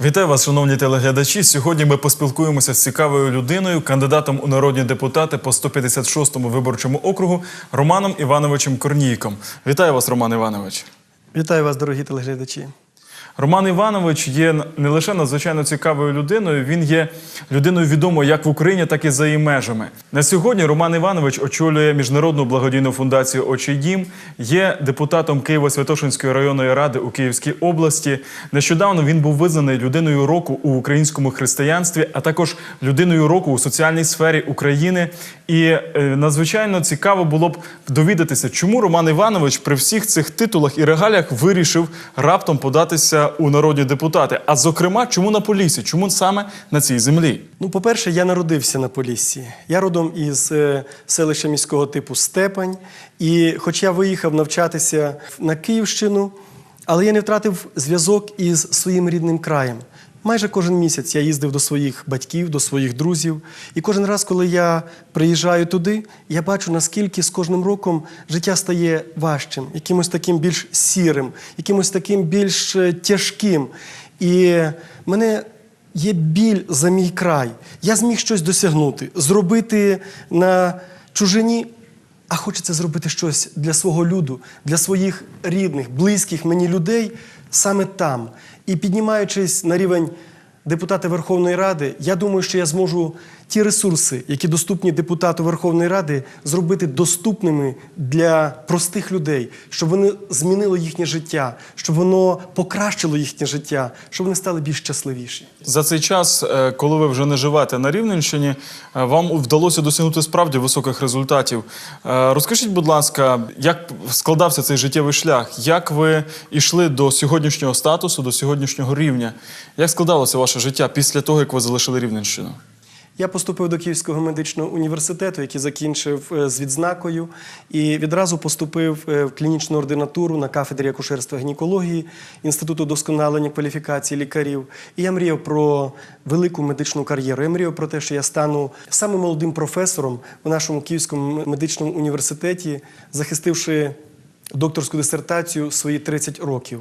Вітаю вас, шановні телеглядачі. Сьогодні ми поспілкуємося з цікавою людиною, кандидатом у народні депутати по 156-му виборчому округу Романом Івановичем Корнійком. Вітаю вас, Роман Іванович. Вітаю вас, дорогі телеглядачі. Роман Іванович є не лише надзвичайно цікавою людиною, він є людиною відомою як в Україні, так і за її межами. На сьогодні Роман Іванович очолює міжнародну благодійну фундацію Очий дім, є депутатом Києво-Святошинської районної ради у Київській області. Нещодавно він був визнаний людиною року у українському християнстві, а також людиною року у соціальній сфері України. І е, надзвичайно цікаво було б довідатися, чому Роман Іванович при всіх цих титулах і регаліях вирішив раптом податися у народі депутати. А зокрема, чому на Полісі? Чому саме на цій землі? Ну, по-перше, я народився на Поліссі. Я родом із е, селища міського типу Степань. І хоч я виїхав навчатися на Київщину, але я не втратив зв'язок із своїм рідним краєм. Майже кожен місяць я їздив до своїх батьків, до своїх друзів. І кожен раз, коли я приїжджаю туди, я бачу, наскільки з кожним роком життя стає важчим, якимось таким більш сірим, якимось таким більш е, тяжким. І мене є біль за мій край. Я зміг щось досягнути, зробити на чужині, а хочеться зробити щось для свого люду, для своїх рідних, близьких мені людей саме там. І піднімаючись на рівень депутата Верховної Ради, я думаю, що я зможу ті ресурси, які доступні депутату Верховної Ради, зробити доступними для простих людей, щоб вони змінили їхнє життя, щоб воно покращило їхнє життя, щоб вони стали більш щасливіші. За цей час, е, коли ви вже не живете на Рівненщині, е, вам вдалося досягнути справді високих результатів. Е, Розкажіть, будь ласка, як складався цей життєвий шлях? Як ви йшли до сьогоднішнього статусу, до сьогоднішнього рівня? Як складалося ваше життя після того, як ви залишили Рівненщину? Я поступив до Київського медичного університету, який закінчив е, з відзнакою, і відразу поступив е, в клінічну ординатуру на кафедрі акушерства гінекології Інституту досконалення кваліфікації лікарів. І я мріяв про велику медичну кар'єру. Я мріяв про те, що я стану самим молодим професором в нашому Київському медичному університеті, захистивши докторську дисертацію свої 30 років.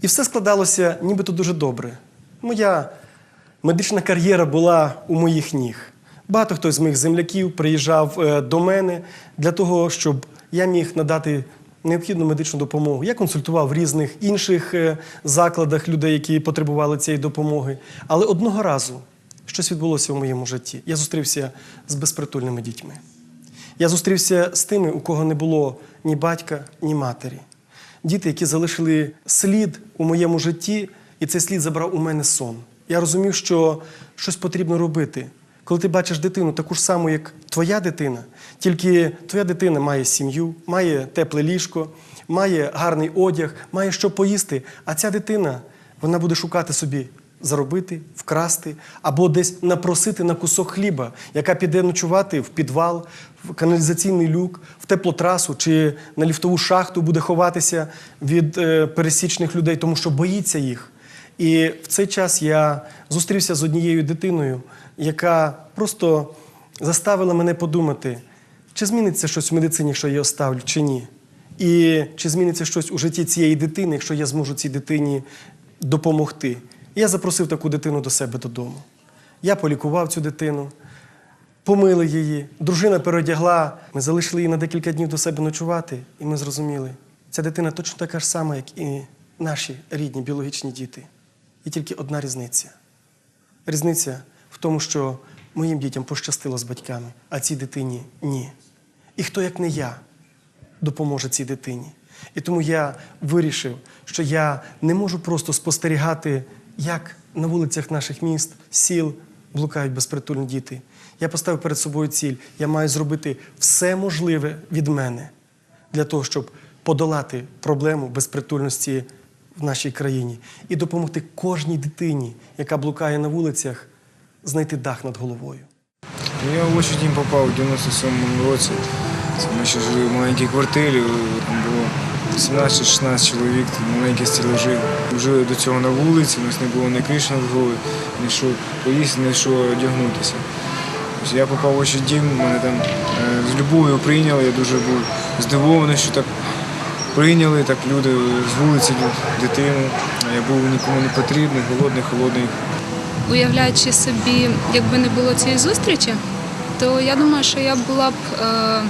І все складалося нібито дуже добре. Моя медична кар'єра була у моїх ніг. Багато хто з моїх земляків приїжджав е, до мене для того, щоб я міг надати необхідну медичну допомогу. Я консультував в різних інших е, закладах людей, які потребували цієї допомоги. Але одного разу щось відбулося в моєму житті. Я зустрівся з безпритульними дітьми. Я зустрівся з тими, у кого не було ні батька, ні матері. Діти, які залишили слід у моєму житті, і цей слід забрав у мене сон. Я розумів, що щось потрібно робити. Коли ти бачиш дитину таку ж саму, як твоя дитина, тільки твоя дитина має сім'ю, має тепле ліжко, має гарний одяг, має що поїсти, а ця дитина вона буде шукати собі заробити, вкрасти або десь напросити на кусок хліба, яка піде ночувати в підвал, в каналізаційний люк, в теплотрасу чи на ліфтову шахту буде ховатися від е, пересічних людей, тому що боїться їх. І в цей час я зустрівся з однією дитиною, яка просто заставила мене подумати, чи зміниться щось в медицині, якщо я оставлю, чи ні. І чи зміниться щось у житті цієї дитини, якщо я зможу цій дитині допомогти. Я запросив таку дитину до себе додому. Я полікував цю дитину, помили її. Дружина переодягла. Ми залишили її на декілька днів до себе ночувати, і ми зрозуміли, ця дитина точно така ж сама, як і наші рідні біологічні діти. І тільки одна різниця. Різниця в тому, що моїм дітям пощастило з батьками, а цій дитині ні. І хто, як не я, допоможе цій дитині. І тому я вирішив, що я не можу просто спостерігати, як на вулицях наших міст, сіл блукають безпритульні діти. Я поставив перед собою ціль. Я маю зробити все можливе від мене для того, щоб подолати проблему безпритульності в нашій країні і допомогти кожній дитині, яка блукає на вулицях, знайти дах над головою. Я в дім попав у 97-му році. Ми ще жили в маленькій квартирі, там було 17-16 чоловік, маленькі стелажі. Жили до цього на вулиці, у нас не було ні криш над головою, ні що поїсти, ні що одягнутися. Я попав в очі дім, мене там е, з любов'ю прийняли, я дуже був здивований, що так прийняли так люди з вулиці дитину. Я був нікому не потрібний, голодний, холодний. Уявляючи собі, якби не було цієї зустрічі, то я думаю, що я була б е,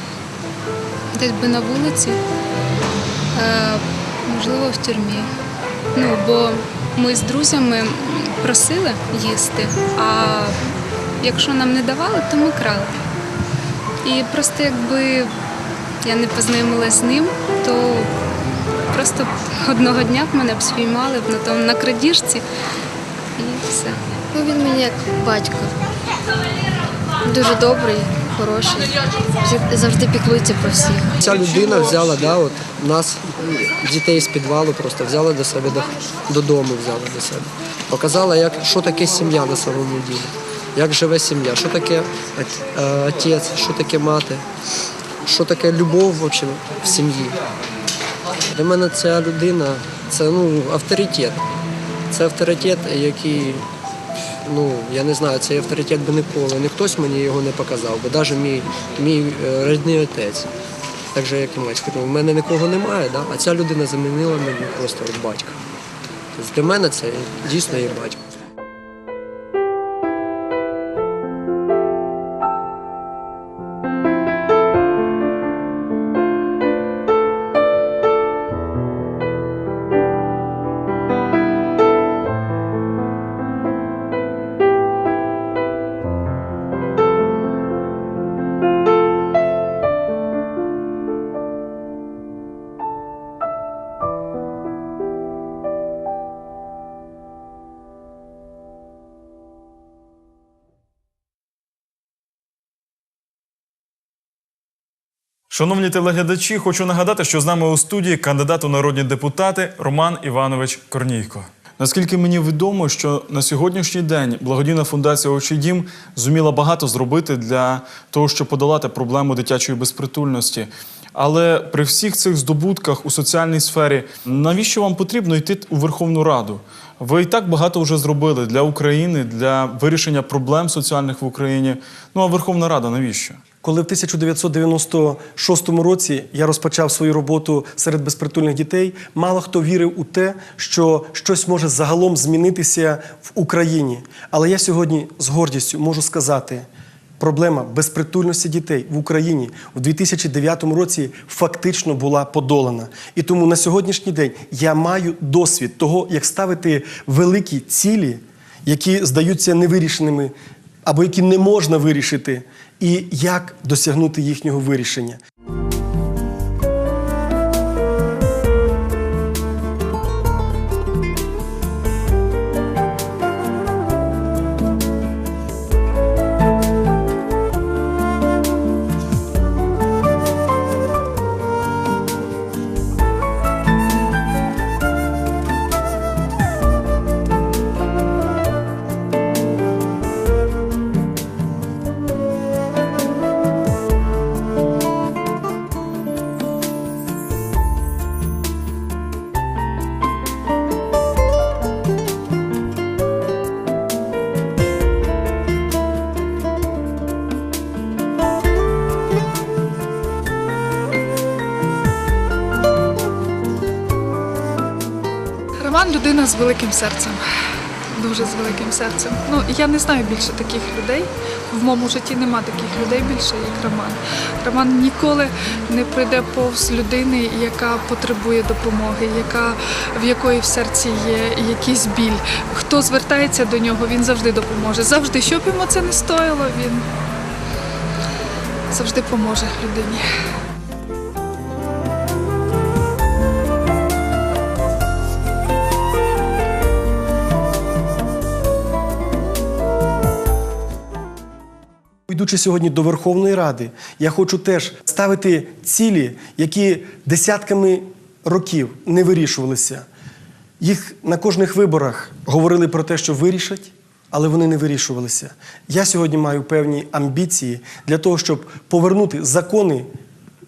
десь би на вулиці, е, можливо, в тюрмі. Ну, бо ми з друзями просили їсти, а якщо нам не давали, то ми крали. І просто якби я не познайомилася з ним, то просто одного дня б мене б спіймали б на тому на крадіжці і все. Ну, він мені як батько. Дуже добрий, хороший. Завжди- Завжди піклується про всіх. Ця людина взяла да, от, нас, дітей з підвалу, просто взяла до себе додому, взяла до себе. Показала, як, що таке сім'я на самому ділі, як живе сім'я, що таке е, отець, що таке мати, що таке любов в, в сім'ї. Для мене ця людина це ну, авторитет. Це авторитет, який, ну, я не знаю, цей авторитет би ніколи, не хтось мені його не показав, бо навіть мій, мій е, рідний отець, так же, як і. Ну, в мене нікого немає, да? а ця людина замінила мені просто батька. Тобто для мене це дійсно є батько. Шановні телеглядачі, хочу нагадати, що з нами у студії кандидат у народні депутати Роман Іванович Корнійко. Наскільки мені відомо, що на сьогоднішній день благодійна фундація «Очий дім» зуміла багато зробити для того, щоб подолати проблему дитячої безпритульності. Але при всіх цих здобутках у соціальній сфері, навіщо вам потрібно йти у Верховну Раду? Ви і так багато вже зробили для України, для вирішення проблем соціальних в Україні. Ну а Верховна Рада навіщо? Коли в 1996 році я розпочав свою роботу серед безпритульних дітей, мало хто вірив у те, що щось може загалом змінитися в Україні. Але я сьогодні з гордістю можу сказати, проблема безпритульності дітей в Україні у 2009 році фактично була подолана. І тому на сьогоднішній день я маю досвід того, як ставити великі цілі, які здаються невирішеними або які не можна вирішити, і як досягнути їхнього вирішення. Людина з великим серцем. Дуже з великим серцем. Ну я не знаю більше таких людей. В моєму житті нема таких людей більше, як Роман. Роман ніколи не прийде повз людини, яка потребує допомоги, яка в якої в серці є якийсь біль. Хто звертається до нього, він завжди допоможе. Завжди, що б йому це не стоїло, він завжди поможе людині. Йдучи сьогодні до Верховної Ради, я хочу теж ставити цілі, які десятками років не вирішувалися. Їх на кожних виборах говорили про те, що вирішать, але вони не вирішувалися. Я сьогодні маю певні амбіції для того, щоб повернути закони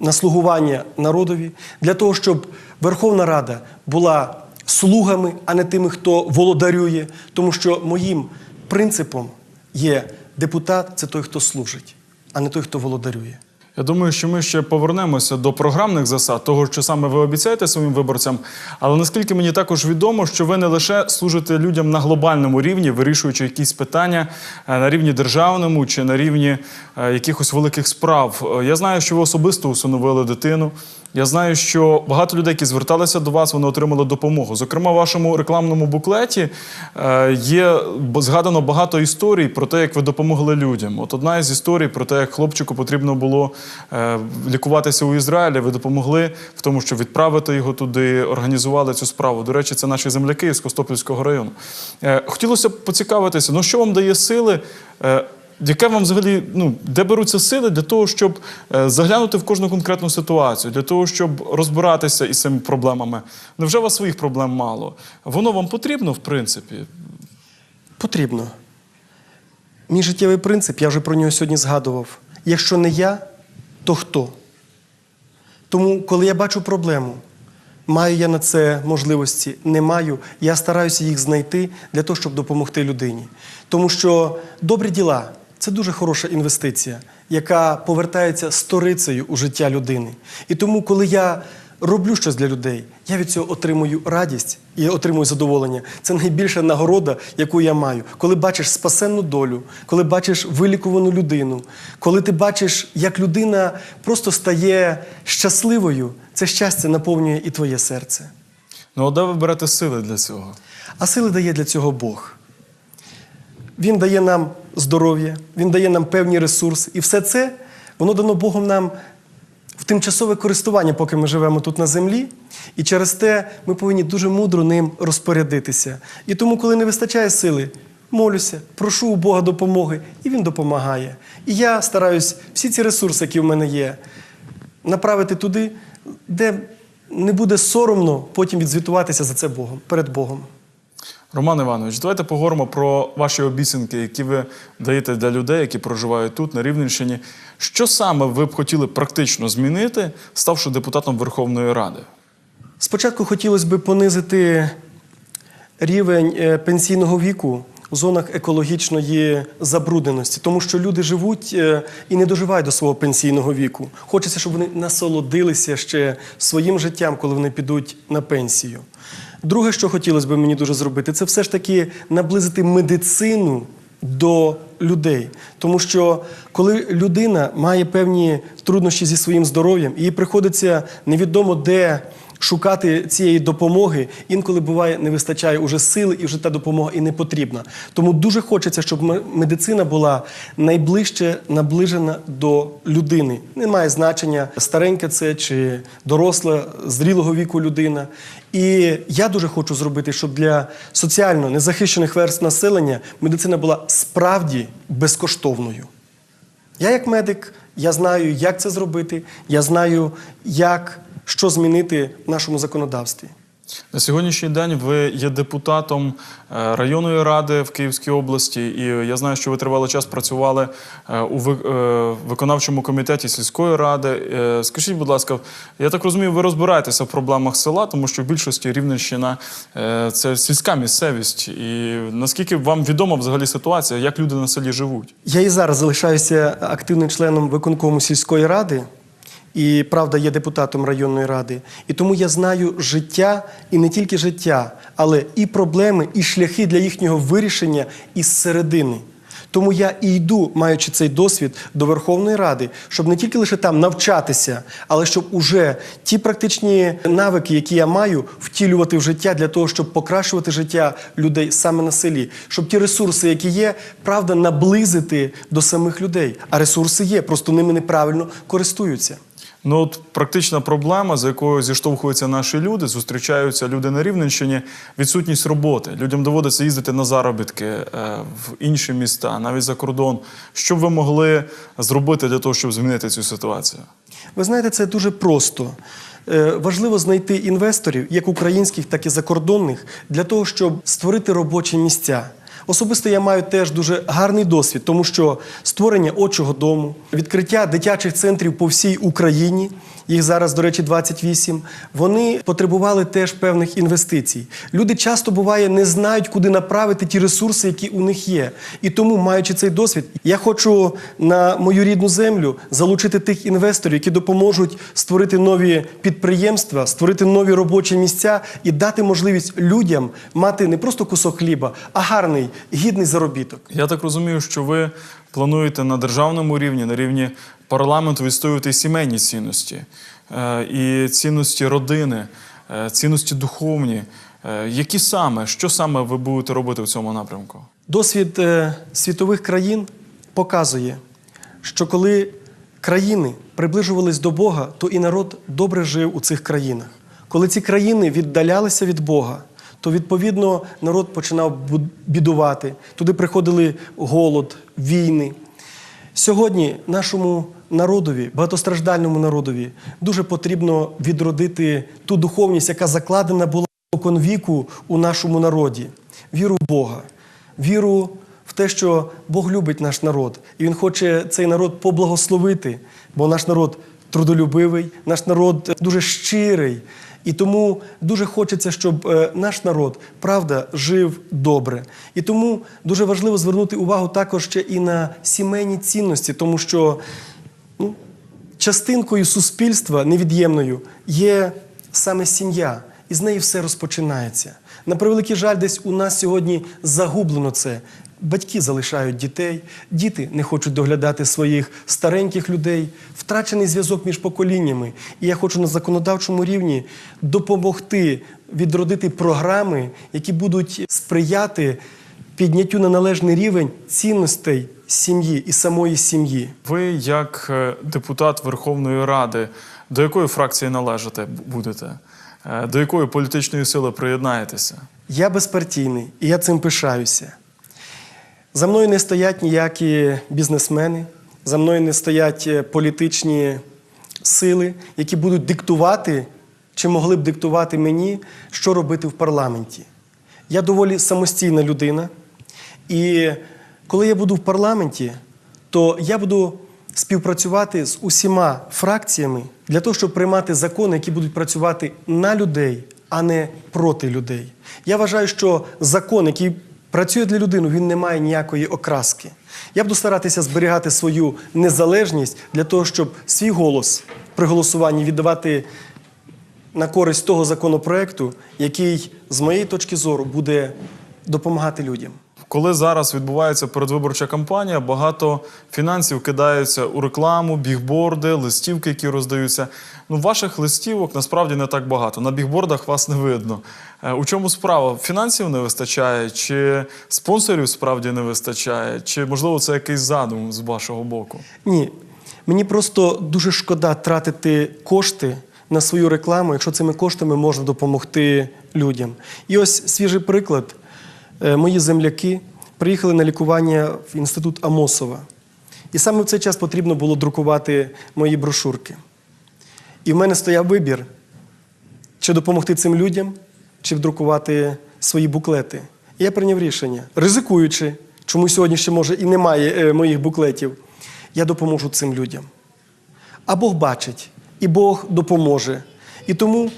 на слугування народові, для того, щоб Верховна Рада була слугами, а не тими, хто володарює. Тому що моїм принципом є депутат це той, хто служить, а не той, хто володарює. Я думаю, що ми ще повернемося до програмних засад, того, що саме ви обіцяєте своїм виборцям. Але наскільки мені також відомо, що ви не лише служите людям на глобальному рівні, вирішуючи якісь питання е, на рівні державному чи на рівні е, якихось великих справ. Е, Я знаю, що ви особисто усиновили дитину. Я знаю, що багато людей, які зверталися до вас, вони отримали допомогу. Зокрема, в вашому рекламному буклеті е, є згадано багато історій про те, як ви допомогли людям. От одна із історій про те, як хлопчику потрібно було е, лікуватися у Ізраїлі. Ви допомогли в тому, щоб відправити його туди, організували цю справу. До речі, це наші земляки з Костопільського району. Е, Хотілося б поцікавитися, ну що вам дає сили? Яке вам взагалі, ну, де беруться сили для того, щоб е, заглянути в кожну конкретну ситуацію, для того, щоб розбиратися із цими проблемами? Невже у вас своїх проблем мало? Воно вам потрібно, в принципі? Потрібно. Мій життєвий принцип, я вже про нього сьогодні згадував. Якщо не я, то хто? Тому, коли я бачу проблему, маю я на це можливості, не маю, я стараюся їх знайти для того, щоб допомогти людині. Тому що добрі діла це дуже хороша інвестиція, яка повертається сторицею у життя людини. І тому, коли я роблю щось для людей, я від цього отримую радість і отримую задоволення. Це найбільша нагорода, яку я маю. Коли бачиш спасенну долю, коли бачиш вилікувану людину, коли ти бачиш, як людина просто стає щасливою, це щастя наповнює і твоє серце. Ну, а де ви берете сили для цього? А сили дає для цього Бог. Він дає нам здоров'я, Він дає нам певні ресурси. І все це воно дано Богом нам в тимчасове користування, поки ми живемо тут на землі. І через те ми повинні дуже мудро ним розпорядитися. І тому, коли не вистачає сили, молюся, прошу у Бога допомоги, і Він допомагає. І я стараюсь всі ці ресурси, які в мене є, направити туди, де не буде соромно потім відзвітуватися за це Богом, перед Богом. Роман Іванович, давайте поговоримо про ваші обіцянки, які ви даєте для людей, які проживають тут, на Рівненщині. Що саме ви б хотіли практично змінити, ставши депутатом Верховної Ради? Спочатку хотілося б понизити рівень е, пенсійного віку у зонах екологічної забрудненості, тому що люди живуть е, і не доживають до свого пенсійного віку. Хочеться, щоб вони насолодилися ще своїм життям, коли вони підуть на пенсію. Друге, що хотілося б мені дуже зробити, це все ж таки наблизити медицину до людей. Тому що коли людина має певні труднощі зі своїм здоров'ям, їй приходиться невідомо де шукати цієї допомоги, інколи буває, не вистачає уже сили, і вже та допомога і не потрібна. Тому дуже хочеться, щоб медицина була найближче наближена до людини. Немає значення, старенька це чи доросла, зрілого віку людина. І я дуже хочу зробити, щоб для соціально незахищених верств населення медицина була справді безкоштовною. Я, як медик, я знаю, як це зробити, я знаю, як що змінити в нашому законодавстві. На сьогоднішній день ви є депутатом е, районної ради в Київській області, і я знаю, що ви тривалий час працювали е, у е, виконавчому комітеті сільської ради. Скажіть, будь ласка, я так розумію, ви розбираєтеся в проблемах села, тому що в більшості Рівненщина це сільська місцевість. І наскільки вам відома взагалі ситуація, як люди на селі живуть? Я і зараз залишаюся активним членом виконкому сільської ради. І правда є депутатом районної ради. І тому я знаю життя і не тільки життя, але і проблеми, і шляхи для їхнього вирішення із середини. Тому я і йду, маючи цей досвід, до Верховної Ради, щоб не тільки лише там навчатися, але щоб уже ті практичні навики, які я маю, втілювати в життя для того, щоб покращувати життя людей саме на селі, щоб ті ресурси, які є, правда, наблизити до самих людей. А ресурси є, просто ними неправильно користуються. Ну, от практична проблема, з якою зіштовхуються наші люди, зустрічаються люди на Рівненщині, відсутність роботи. Людям доводиться їздити на заробітки е, в інші міста, навіть за кордон. Що б ви могли зробити для того, щоб змінити цю ситуацію? Ви знаєте, це дуже просто. Е, Важливо знайти інвесторів, як українських, так і закордонних, для того, щоб створити робочі місця. Особисто я маю теж дуже гарний досвід, тому що створення отчого дому, відкриття дитячих центрів по всій Україні, їх зараз, до речі, 28, вони потребували теж певних інвестицій. Люди часто буває не знають, куди направити ті ресурси, які у них є. І тому, маючи цей досвід, я хочу на мою рідну землю залучити тих інвесторів, які допоможуть створити нові підприємства, створити нові робочі місця і дати можливість людям мати не просто кусок хліба, а гарний, гідний заробіток. Я так розумію, що ви плануєте на державному рівні, на рівні парламенту відстоювати сімейні цінності е, і цінності родини, е, цінності духовні. Е, Які саме, що саме ви будете робити в цьому напрямку? Досвід світових країн показує, що коли країни приближувались до Бога, то і народ добре жив у цих країнах. Коли ці країни віддалялися від Бога, то відповідно народ починав бідувати. Туди приходили голод, війни. Сьогодні нашому народові, багатостраждальному народові, дуже потрібно відродити ту духовність, яка закладена була віку у нашому народі. Віру в Бога, віру в те, що Бог любить наш народ, і Він хоче цей народ поблагословити, бо наш народ трудолюбивий, наш народ дуже щирий. І тому дуже хочеться, щоб е, наш народ, правда, жив добре. І тому дуже важливо звернути увагу також ще і на сімейні цінності, тому що ну, частинкою суспільства невід'ємною є саме сім'я, і з неї все розпочинається. На превеликий жаль, десь у нас сьогодні загублено це. Батьки залишають дітей, діти не хочуть доглядати своїх стареньких людей, втрачений зв'язок між поколіннями. І я хочу на законодавчому рівні допомогти відродити програми, які будуть сприяти підняттю на належний рівень цінностей сім'ї і самої сім'ї. Ви, як е, депутат Верховної Ради, до якої фракції належите будете? Е, До якої політичної сили приєднаєтеся? Я безпартійний, і я цим пишаюся. За мною не стоять ніякі бізнесмени, за мною не стоять е, політичні сили, які будуть диктувати чи могли б диктувати мені, що робити в парламенті. Я доволі самостійна людина. І коли я буду в парламенті, то я буду співпрацювати з усіма фракціями для того, щоб приймати закони, які будуть працювати на людей, а не проти людей. Я вважаю, що закон, який працює для людини, він не має ніякої окраски. Я буду старатися зберігати свою незалежність для того, щоб свій голос при голосуванні віддавати на користь того законопроекту, який, з моєї точки зору, буде допомагати людям. Коли зараз відбувається передвиборча кампанія, багато фінансів кидаються у рекламу, бігборди, листівки, які роздаються. Ну, ваших листівок насправді не так багато. На бігбордах вас не видно. Е, У чому справа? Фінансів не вистачає, чи спонсорів справді не вистачає, чи можливо це якийсь задум з вашого боку? Ні, мені просто дуже шкода тратити кошти на свою рекламу, якщо цими коштами можна допомогти людям. І ось свіжий приклад. Е, Мої земляки приїхали на лікування в інститут Амосова. І саме в цей час потрібно було друкувати мої брошурки. І в мене стояв вибір, чи допомогти цим людям, чи вдрукувати свої буклети. І я прийняв рішення, ризикуючи, чому сьогодні ще може і немає е, моїх буклетів, я допоможу цим людям. А Бог бачить, і Бог допоможе. І тому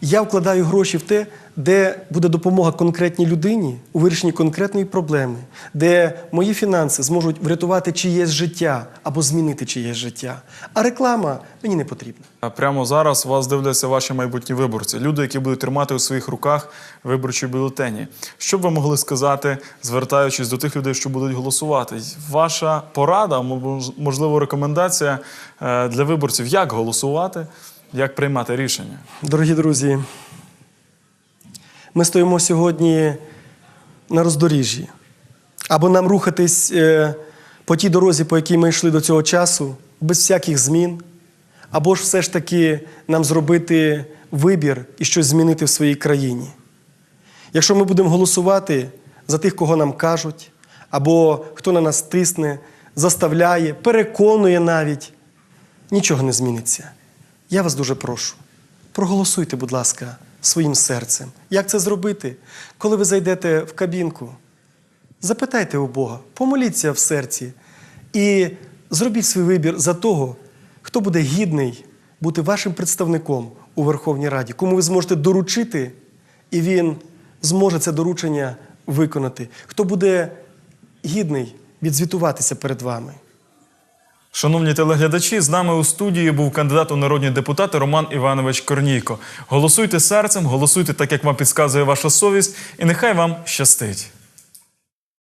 я вкладаю гроші в те, де буде допомога конкретній людині у вирішенні конкретної проблеми, де мої фінанси зможуть врятувати чиєсь життя або змінити чиєсь життя. А реклама мені не потрібна. Прямо зараз вас дивляться ваші майбутні виборці, люди, які будуть тримати у своїх руках виборчі бюлетені. Що б ви могли сказати, звертаючись до тих людей, що будуть голосувати? Ваша порада, можливо, рекомендація е, для виборців, як голосувати, як приймати рішення? Дорогі друзі, ми стоїмо сьогодні на роздоріжжі. Або нам рухатись е, по тій дорозі, по якій ми йшли до цього часу, без всяких змін, або ж все ж таки нам зробити вибір і щось змінити в своїй країні. Якщо ми будемо голосувати за тих, кого нам кажуть, або хто на нас тисне, заставляє, переконує навіть, нічого не зміниться. Я вас дуже прошу. Проголосуйте, будь ласка, своїм серцем. Як це зробити? Коли ви зайдете в кабінку, Запитайте у Бога, помоліться в серці і зробіть свій вибір за того, хто буде гідний бути вашим представником у Верховній Раді, кому ви зможете доручити, і він зможе це доручення виконати. Хто буде гідний відзвітуватися перед вами. Шановні телеглядачі, з нами у студії був кандидат у народні депутати Роман Іванович Корнійко. Голосуйте серцем, голосуйте так, як вам підказує ваша совість, і нехай вам щастить.